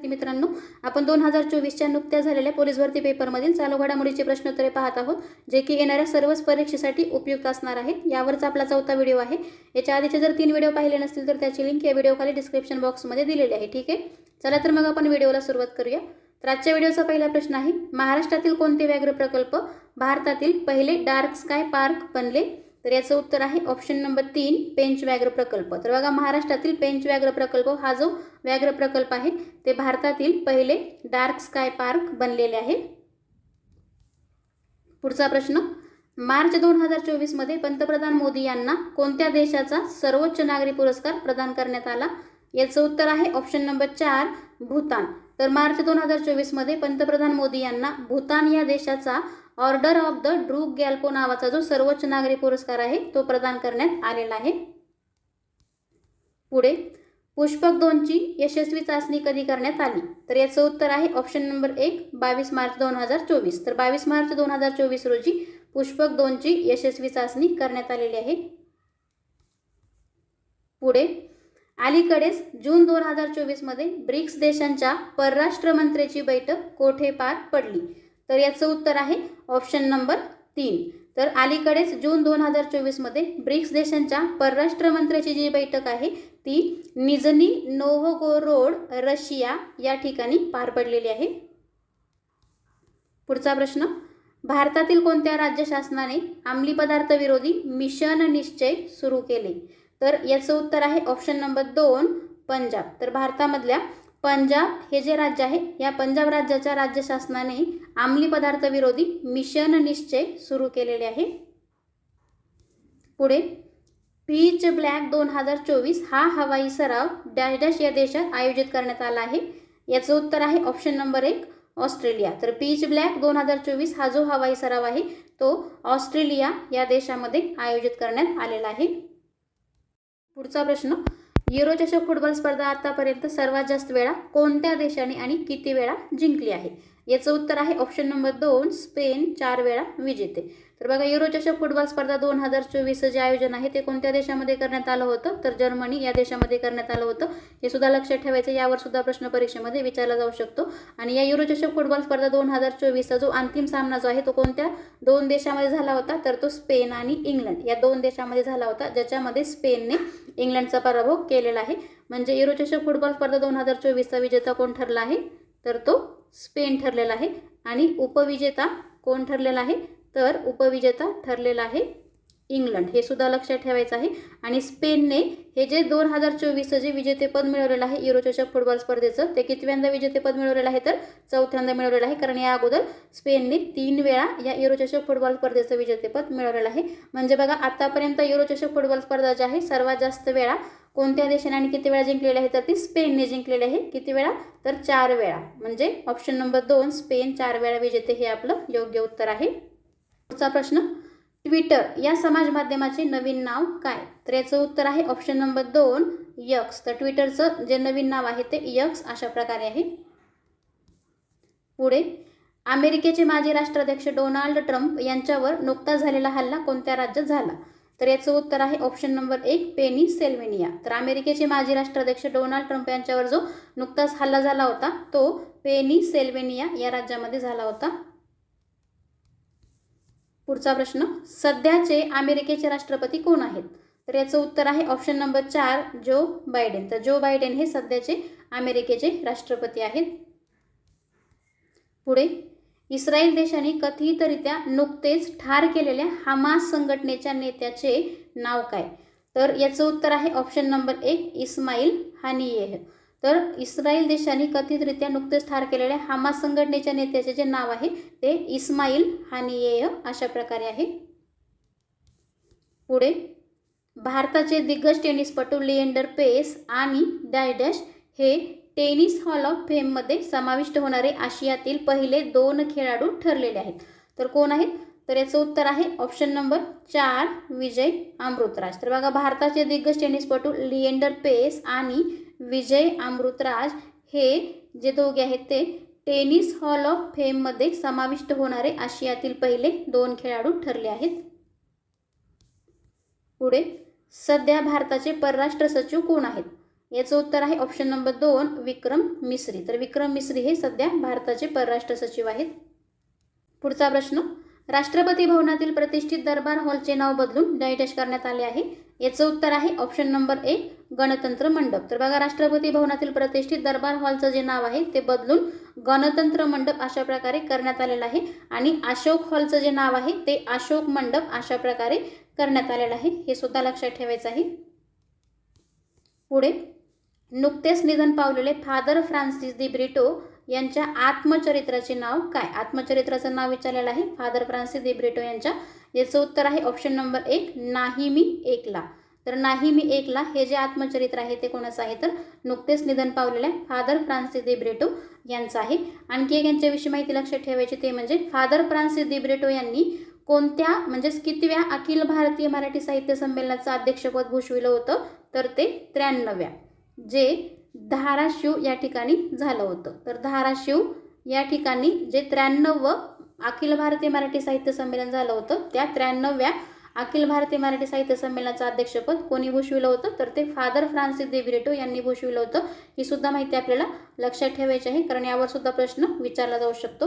विद्यार्थी मित्रांनो आपण दोन हजार चोवीसच्या नुकत्याच झालेल्या पोलीस भरती पेपरमधील चालू घडामोडीचे प्रश्नोत्तरे पाहत आहोत जे की येणाऱ्या सर्वच परीक्षेसाठी उपयुक्त असणार आहेत यावरचा आपला चौथा व्हिडिओ आहे. याच्या आधीचे जर तीन व्हिडिओ पाहिले नसतील तर त्याची लिंक या व्हिडिओखाली डिस्क्रिप्शन बॉक्समध्ये दिलेली आहे. ठीक आहे? चला तर मग आपण व्हिडिओला सुरुवात करूया. तर आजच्या व्हिडिओचा पहिला प्रश्न आहे महाराष्ट्रातील कोणते व्याघ्र प्रकल्प भारतातील पहिले डार्क स्काय पार्क बनले? तर याचं उत्तर आहे ऑप्शन नंबर तीन पेंच व्याघ्र प्रकल्प. तर बघा महाराष्ट्रातील पेंच व्याघ्र प्रकल्प हा जो व्याघ्र प्रकल्प आहे ते भारतातील पहिले डार्क स्काय पार्क बनलेले आहे. पुढचा प्रश्न मार्च दोन हजार चोवीसमध्ये पंतप्रधान मोदी यांना कोणत्या देशाचा सर्वोच्च नागरी पुरस्कार प्रदान करण्यात आला? याचं उत्तर आहे ऑप्शन नंबर चार भूतान. तर मार्च दोन हजार चोवीसमध्ये पंतप्रधान मोदी यांना भूतान या देशाचा order of the Druk Gyalpo नावाचा जो सर्वोच्च नागरी पुरस्कार आहे तो प्रदान करण्यात आलेला आहे. पुढे पुष्पक दोनची यशस्वी चाचणी कधी करण्यात आली? तर याचं उत्तर आहे ऑप्शन नंबर एक बावीस मार्च दोन हजार चोवीस. तर बावीस मार्च दोन हजार चोवीस रोजी पुष्पक दोनची यशस्वी चाचणी करण्यात आलेली आहे. पुढे अलीकडेच जून दोन हजार चोवीसमध्ये ब्रिक्स देशांच्या परराष्ट्र मंत्र्याची बैठक कोठे पार पडली? तर याचं उत्तर आहे ऑप्शन नंबर तीन. तर अलीकडेच जून दोन हजार चोवीसमध्ये ब्रिक्स देशांच्या परराष्ट्र मंत्र्याची जी बैठक आहे ती निजनी नोव्होगोरोड रशिया या ठिकाणी पार पडलेली आहे. पुढचा प्रश्न भारतातील कोणत्या राज्य शासनाने अंमली पदार्थ विरोधी मिशन निश्चय सुरू केले? तर याचं उत्तर आहे ऑप्शन नंबर दोन पंजाब. तर भारतामधल्या पंजाब हे जे राज्य आहे या पंजाब राज्याच्या राज्य शासनाने अंमली पदार्थ विरोधी मिशन निश्चय सुरू केलेले आहे. पुढे पीच ब्लॅक दोन हजार चोवीस हा हवाई सराव डॅश डॅश या देशात आयोजित करण्यात आला आहे. याचं उत्तर आहे ऑप्शन नंबर एक ऑस्ट्रेलिया. तर पीच ब्लॅक दोन हजार चोवीस हा जो हवाई सराव आहे तो ऑस्ट्रेलिया या देशामध्ये आयोजित करण्यात आलेला आहे. पुढचा प्रश्न युरोचषक फुटबॉल स्पर्धा आतापर्यंत सर्वात जास्त वेळा कोणत्या देशाने आणि किती वेळा जिंकली आहे? याचं उत्तर आहे ऑप्शन नंबर दोन स्पेन चार वेळा विजेते. तर बघा युरोचषक फुटबॉल स्पर्धा दोन हजार चोवीसचं जे आयोजन आहे ते कोणत्या देशामध्ये करण्यात आलं होतं? तर जर्मनी या देशामध्ये करण्यात आलं होतं. हे सुद्धा लक्षात ठेवायचं यावर सुद्धा प्रश्न परीक्षेमध्ये विचारला जाऊ शकतो. आणि या युरोचषक फुटबॉल स्पर्धा दोन हजार चोवीसचा जो अंतिम सामना जो आहे तो कोणत्या दोन देशामध्ये झाला होता? तर तो स्पेन आणि इंग्लंड. या दोन देशामध्ये झाला होता ज्याच्यामध्ये स्पेनने इंग्लंडचा पराभव केलेला आहे. म्हणजे युरोचषक फुटबॉल स्पर्धा दोन हजार चोवीसचा विजेता कोण ठरला आहे? तर तो स्पेन ठरलेला आहे. आणि उपविजेता कोण ठरलेला आहे? तर उपविजेता ठरलेला आहे इंग्लंड. हे सुद्धा लक्षात ठेवायचं आहे. आणि स्पेनने हे जे दोन हजार चोवीसचं जे विजेतेपद मिळवलेलं आहे युरोचषक फुटबॉल स्पर्धेचं ते कितव्यांदा विजेतेपद मिळवलेलं आहे तर? चौथ्यांदा मिळवलेलं आहे. कारण या अगोदर स्पेनने तीन वेळा या युरोचषक फुटबॉल स्पर्धेचं विजेतेपद मिळवलेलं आहे. म्हणजे बघा आतापर्यंत युरोचषक फुटबॉल स्पर्धा जी आहे सर्वात जास्त वेळा कोणत्या देशाने आणि किती वेळा जिंकलेले आहे? तर ती स्पेनने जिंकलेले आहे. किती वेळा? तर चार वेळा. म्हणजे ऑप्शन नंबर दोन स्पेन चार वेळा विजेते हे आपलं योग्य उत्तर आहे. पुढचा प्रश्न ट्विटर या समाज माध्यमाचे नवीन नाव काय? तर याचं उत्तर आहे ऑप्शन नंबर दोन यक्स. तर ट्विटरचं जे नवीन नाव आहे ते यक्स अशा प्रकारे आहे. पुढे अमेरिकेचे माजी राष्ट्राध्यक्ष डोनाल्ड ट्रम्प यांच्यावर नुकताच झालेला हल्ला कोणत्या राज्यात झाला? तर याचं उत्तर आहे ऑप्शन नंबर एक पेनी सेल्वेनिया तर अमेरिकेचे माजी राष्ट्राध्यक्ष डोनाल्ड ट्रम्प यांच्यावर जो नुकताच हल्ला झाला होता तो पेनी सेल्वेनिया या राज्यामध्ये झाला होता. पुढचा प्रश्न सध्याचे अमेरिकेचे राष्ट्रपती कोण आहेत? तर याचं उत्तर आहे ऑप्शन नंबर चार जो बायडेन तर जो बायडेन हे सध्याचे अमेरिकेचे राष्ट्रपती आहेत. पुढे इस्रायल देशाने कथितरित्या नुकतेच ठार केलेल्या हमास संघटनेच्या नेत्याचे नाव काय? तर याचं उत्तर आहे ऑप्शन नंबर एक इस्माईल हानियेह. तर इस्रायल देशाने कथितरित्या नुकतेच ठार केलेल्या हमास संघटनेच्या नेत्याचे जे नाव आहे ते इस्माईल हानियेह अशा प्रकारे आहे. पुढे भारताचे दिग्गज टेनिसपटू लिएंडर पेस आणि डॅश हे टेनिस हॉल ऑफ फेममध्ये समाविष्ट होणारे आशियातील पहिले दोन खेळाडू ठरलेले आहेत. तर कोण आहेत? तर याचं उत्तर आहे ऑप्शन नंबर चार विजय अमृतराज. तर बघा भारताचे दिग्गज टेनिसपटू लिएंडर पेस आणि विजय अमृतराज हे जे दोघे आहेत ते टेनिस हॉल ऑफ फेममध्ये समाविष्ट होणारे आशियातील पहिले दोन खेळाडू ठरले आहेत. पुढे सध्या भारताचे परराष्ट्र सचिव कोण आहेत? याचं उत्तर आहे ऑप्शन नंबर दोन विक्रम मिस्री. तर विक्रम मिस्री हे सध्या भारताचे परराष्ट्र सचिव आहेत. पुढचा प्रश्न राष्ट्रपती भवनातील प्रतिष्ठित दरबार हॉलचे नाव बदलून डायटेश करण्यात आले आहे. याचं उत्तर आहे ऑप्शन नंबर एक गणतंत्र मंडप. तर बघा राष्ट्रपती भवनातील प्रतिष्ठित दरबार हॉलचं जे नाव आहे ते बदलून गणतंत्र मंडप अशा प्रकारे करण्यात आलेलं आहे. आणि अशोक हॉलचं जे नाव आहे ते अशोक मंडप अशा प्रकारे करण्यात आलेलं आहे. हे सुद्धा लक्षात ठेवायचं आहे. पुढे नुकतेच निधन पावलेले फादर फ्रान्सिस दी ब्रिटो यांच्या आत्मचरित्राचे नाव काय? आत्मचरित्राचं नाव विचारलेलं आहे फादर फ्रान्सिस दी ब्रिटो यांच्या. याचं उत्तर आहे ऑप्शन नंबर एक नाही मी एकला. तर नाही मी एकला हे जे आत्मचरित्र आहे ते कोणाचं आहे? तर नुकतेच निधन पावलेलं आहे फादर फ्रान्सिस दी ब्रिटो यांचं आहे. आणखी एक यांच्याविषयी माहिती लक्षात ठेवायची ते म्हणजे फादर फ्रान्सिस दी ब्रिटो यांनी कोणत्या म्हणजेच कितव्या अखिल भारतीय मराठी साहित्य संमेलनाचं अध्यक्षपद भूषविलं होतं? तर ते त्र्याण्णव्या. जे धाराशिव या ठिकाणी झालं होतं. तर धाराशिव या ठिकाणी जे त्र्याण्णव अखिल भारतीय मराठी साहित्य संमेलन झालं होतं त्या त्र्याण्णव्या अखिल भारतीय मराठी साहित्य संमेलनाचं अध्यक्षपद कोणी भूषविलं होतं? तर ते फादर फ्रान्सिस देब्रेटो यांनी भूषविलं होतं. ही सुद्धा माहिती आपल्याला लक्षात ठेवायची आहे कारण यावर सुद्धा प्रश्न विचारला जाऊ शकतो.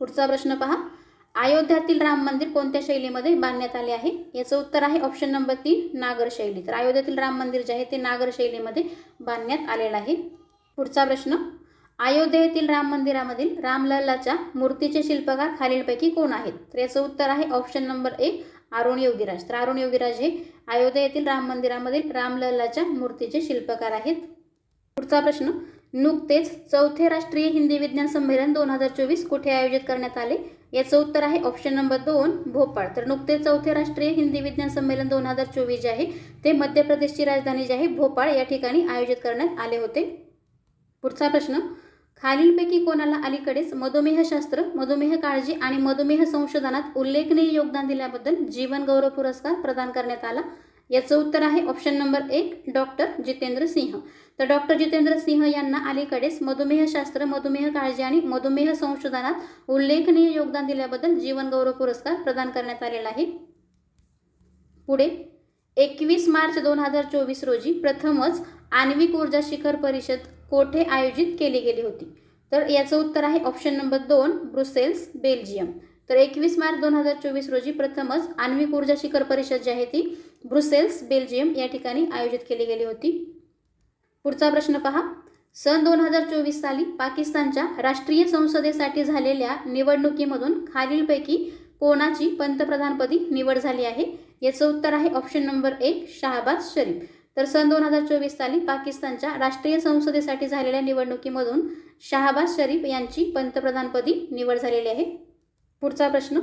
पुढचा प्रश्न पहा. अयोध्यातील राम मंदिर कोणत्या शैलीमध्ये बांधण्यात आले आहे? याचं उत्तर आहे ऑप्शन नंबर तीन नागर शैली. तर अयोध्यातील राम मंदिर जे आहे ते नागर शैलीमध्ये बांधण्यात आलेलं आहे. पुढचा प्रश्न अयोध्येतील राम मंदिरामधील रामलल्लाच्या मूर्तीचे शिल्पकार खालीलपैकी कोण आहेत? तर याचं उत्तर आहे ऑप्शन नंबर एक अरुण योगीराज. तर अरुण योगीराज हे अयोध्येतील राम मंदिरामधील रामलल्लाच्या मूर्तीचे शिल्पकार आहेत. पुढचा प्रश्न नुकतेच चौथे राष्ट्रीय हिंदी विज्ञान संमेलन दोन हजार चोवीस कुठे आयोजित करण्यात आले? याचं उत्तर आहे ऑप्शन नंबर दोन भोपाळ. तर नुकतेच चौथे राष्ट्रीय हिंदी विज्ञान संमेलन दोन हजार चोवीस जे आहे ते मध्य प्रदेशची राजधानी जी आहे भोपाळ या ठिकाणी आयोजित करण्यात आले होते. पुढचा प्रश्न खालीलपैकी कोणाला अलीकडेच मधुमेहशास्त्र मधुमेह काळजी आणि मधुमेह संशोधनात उल्लेखनीय योगदान दिल्याबद्दल जीवन गौरव पुरस्कार प्रदान करण्यात आला? याचं उत्तर आहे ऑप्शन नंबर एक डॉक्टर जितेंद्र सिंह. तर डॉक्टर जितेंद्र सिंह यांना अलीकडेच मधुमेहशास्त्र मधुमेह काळजी आणि मधुमेह संशोधनात उल्लेखनीय योगदान दिल्याबद्दल जीवनगौरव पुरस्कार प्रदान करण्यात आलेला आहे. पुढे एकवीस मार्च दोन हजार चोवीस रोजी प्रथमच आण्विक ऊर्जा शिखर परिषद कोठे आयोजित केली गेली होती? तर याचं उत्तर आहे ऑप्शन नंबर दोन ब्रुसेल्स बेल्जियम. तर एकवीस मार्च दोन हजार चोवीस रोजी प्रथमच आण्विक ऊर्जा शिखर परिषद जी आहे ती ब्रुसेल्स बेल्जियम या ठिकाणी आयोजित केली गेली होती. पुढचा प्रश्न पहा. सन दोन हजार चोवीस साली पाकिस्तानच्या राष्ट्रीय संसदेसाठी झालेल्या निवडणुकीमधून खालीलपैकी कोणाची पंतप्रधानपदी निवड झाली आहे? याचं उत्तर आहे ऑप्शन नंबर एक शहाबाज शरीफ. तर सन दोन हजार चोवीस साली पाकिस्तानच्या राष्ट्रीय संसदेसाठी झालेल्या निवडणुकीमधून शहाबाज शरीफ यांची पंतप्रधानपदी निवड झालेली आहे. पुढचा प्रश्न.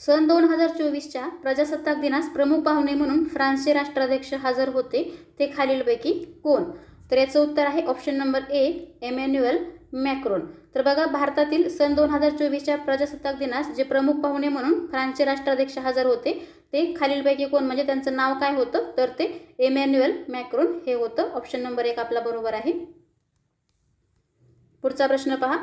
सन दोन हजार चोवीसच्या प्रजासत्ताक दिनास प्रमुख पाहुणे म्हणून फ्रान्सचे राष्ट्राध्यक्ष हजर होते ते खालीलपैकी कोण? तर याचं उत्तर आहे option number A Emmanuel Macron तर बघा भारतातील सन दोन हजार चोवीसच्या प्रजासत्ताक दिनास जे प्रमुख पाहुणे म्हणून फ्रान्सचे राष्ट्राध्यक्ष हजर होते ते खालीलपैकी कोण? म्हणजे त्यांचं नाव काय होतं? तर ते एमॅन्युअल मॅक्रोन हे होतं. ऑप्शन नंबर एक आपला बरोबर आहे. पुढचा प्रश्न पहा.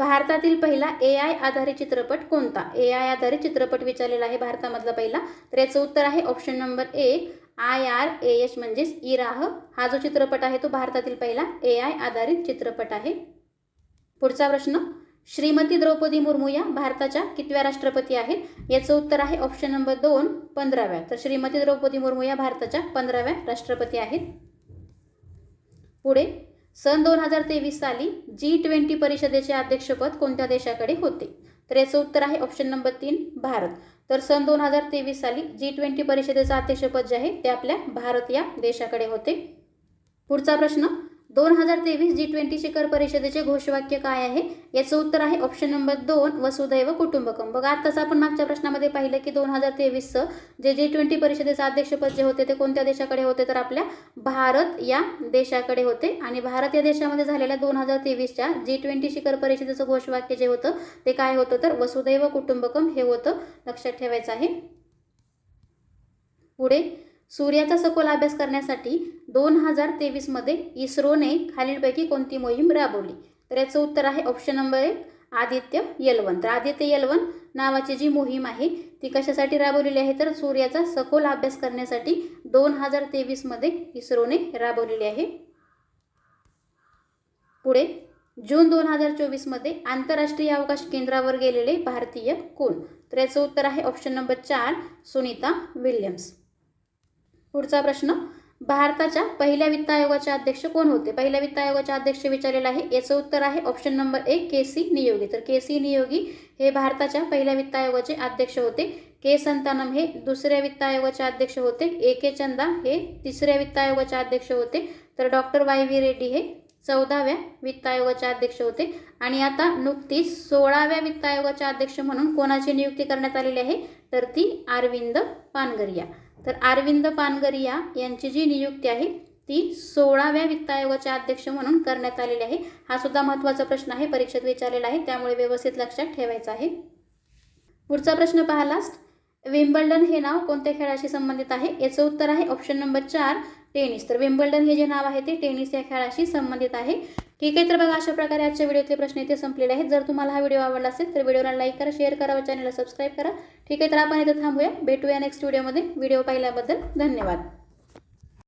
भारतातील पहिला ए आय आधारित चित्रपट कोणता? ए आय आधारित चित्रपट विचारलेला आहे भारतामधला पहिला. तर याचं उत्तर आहे option number A I R A H म्हणजेच इराह. हा जो चित्रपट आहे तो भारतातील पहिला ए आय आधारित चित्रपट आहे. पुढचा प्रश्न श्रीमती द्रौपदी मुर्मू या भारताच्या कितव्या राष्ट्रपती आहेत? याचं उत्तर आहे ऑप्शन नंबर दोन पंधराव्या. तर श्रीमती द्रौपदी मुर्मू या भारताच्या पंधराव्या राष्ट्रपती आहेत. पुढे सन दोन हजार तेवीस साली जी ट्वेंटी परिषदेचे अध्यक्षपद कोणत्या देशाकडे होते? तर याचं उत्तर आहे ऑप्शन नंबर तीन भारत. तर सन दोन हजार तेवीस साली जी ट्वेंटी परिषदेचं अध्यक्षपद जे आहे ते आपल्या भारत या देशाकडे होते. पुढचा प्रश्न दोन हजार तेवीस जी ट्वेंटी शिखर परिषदेचे घोषवाक्य काय आहे? याचं उत्तर आहे ऑप्शन नंबर दोन वसुदैव कुटुंबकम. बघा आताच आपण मागच्या प्रश्नामध्ये पाहिलं की दोन हजार तेवीसचं जे जी ट्वेंटी परिषदेचं अध्यक्षपद जे होते ते कोणत्या देशाकडे होते? तर आपल्या भारत या देशाकडे होते. आणि भारत या देशामध्ये झालेल्या दोन हजार तेवीसच्या जी ट्वेंटी शिखर परिषदेचं घोषवाक्य जे होतं ते काय होतं? तर वसुदैव कुटुंबकम हे होतं. लक्षात ठेवायचं आहे. पुढे सूर्याचा सखोल अभ्यास करण्यासाठी दोन हजार तेवीसमध्ये इस्रोने खालीलपैकी कोणती मोहीम राबवली? तर याचं उत्तर आहे ऑप्शन नंबर एक आदित्य यलवन. तर आदित्य यलवन नावाची जी मोहीम आहे ती कशासाठी राबवलेली आहे? तर सूर्याचा सखोल अभ्यास करण्यासाठी दोन हजार तेवीसमध्ये इस्रोने राबवलेली आहे. पुढे जून दोन हजार चोवीसमध्ये आंतरराष्ट्रीय अवकाश केंद्रावर गेलेले भारतीय कोण? तर याचं उत्तर आहे ऑप्शन नंबर चार सुनीता विल्यम्स. पुढचा प्रश्न भारताच्या पहिल्या वित्त आयोगाचे अध्यक्ष कोण होते? पहिल्या वित्त आयोगाचे अध्यक्ष विचारलेलं आहे याचं उत्तर आहे ऑप्शन नंबर एक के सी नियोगी. तर के सी नियोगी हे भारताच्या पहिल्या वित्त आयोगाचे अध्यक्ष होते. के संतानम हे दुसऱ्या वित्त आयोगाचे अध्यक्ष होते. ए के चंदा हे तिसऱ्या वित्त आयोगाचे अध्यक्ष होते. तर डॉक्टर वाय व्ही रेड्डी हे चौदाव्या वित्त आयोगाचे अध्यक्ष होते. आणि आता नुकतीच सोळाव्या वित्त आयोगाचे अध्यक्ष म्हणून कोणाची नियुक्ती करण्यात आलेली आहे? तर ती अरविंद पानगरिया तर अरविंद पानगरिया यांची जी नियुक्ती आहे ती सोळाव्या वित्त आयोगाचे अध्यक्ष म्हणून करण्यात आलेली आहे. हा सुद्धा महत्त्वाचा प्रश्न आहे. परीक्षेत विचारलेला आहे. त्यामुळे व्यवस्थित लक्षात ठेवायचा आहे. पुढचा प्रश्न पाहिलास विम्बल्डन हे नाव कोणत्या खेळाशी संबंधित आहे? याचं उत्तर आहे ऑप्शन नंबर चार टेनिस तर विम्बल्डन हे जे नाव आहे ते टेनिस या खेळाशी संबंधित आहे. ठीक आहे तर बघा अशा प्रकारे आजच्या व्हिडिओतले प्रश्न इथे संपलेले आहेत. जर तुम्हाला हा व्हिडिओ आवडला असेल तर व्हिडिओला लाईक करा शेअर करा व चॅनलला सबस्क्राईब करा. ठीक आहे तर आपण इथं थांबूया. भेटूया नेक्स्ट व्हिडिओमध्ये व्हिडिओ पाहिल्याबद्दल धन्यवाद.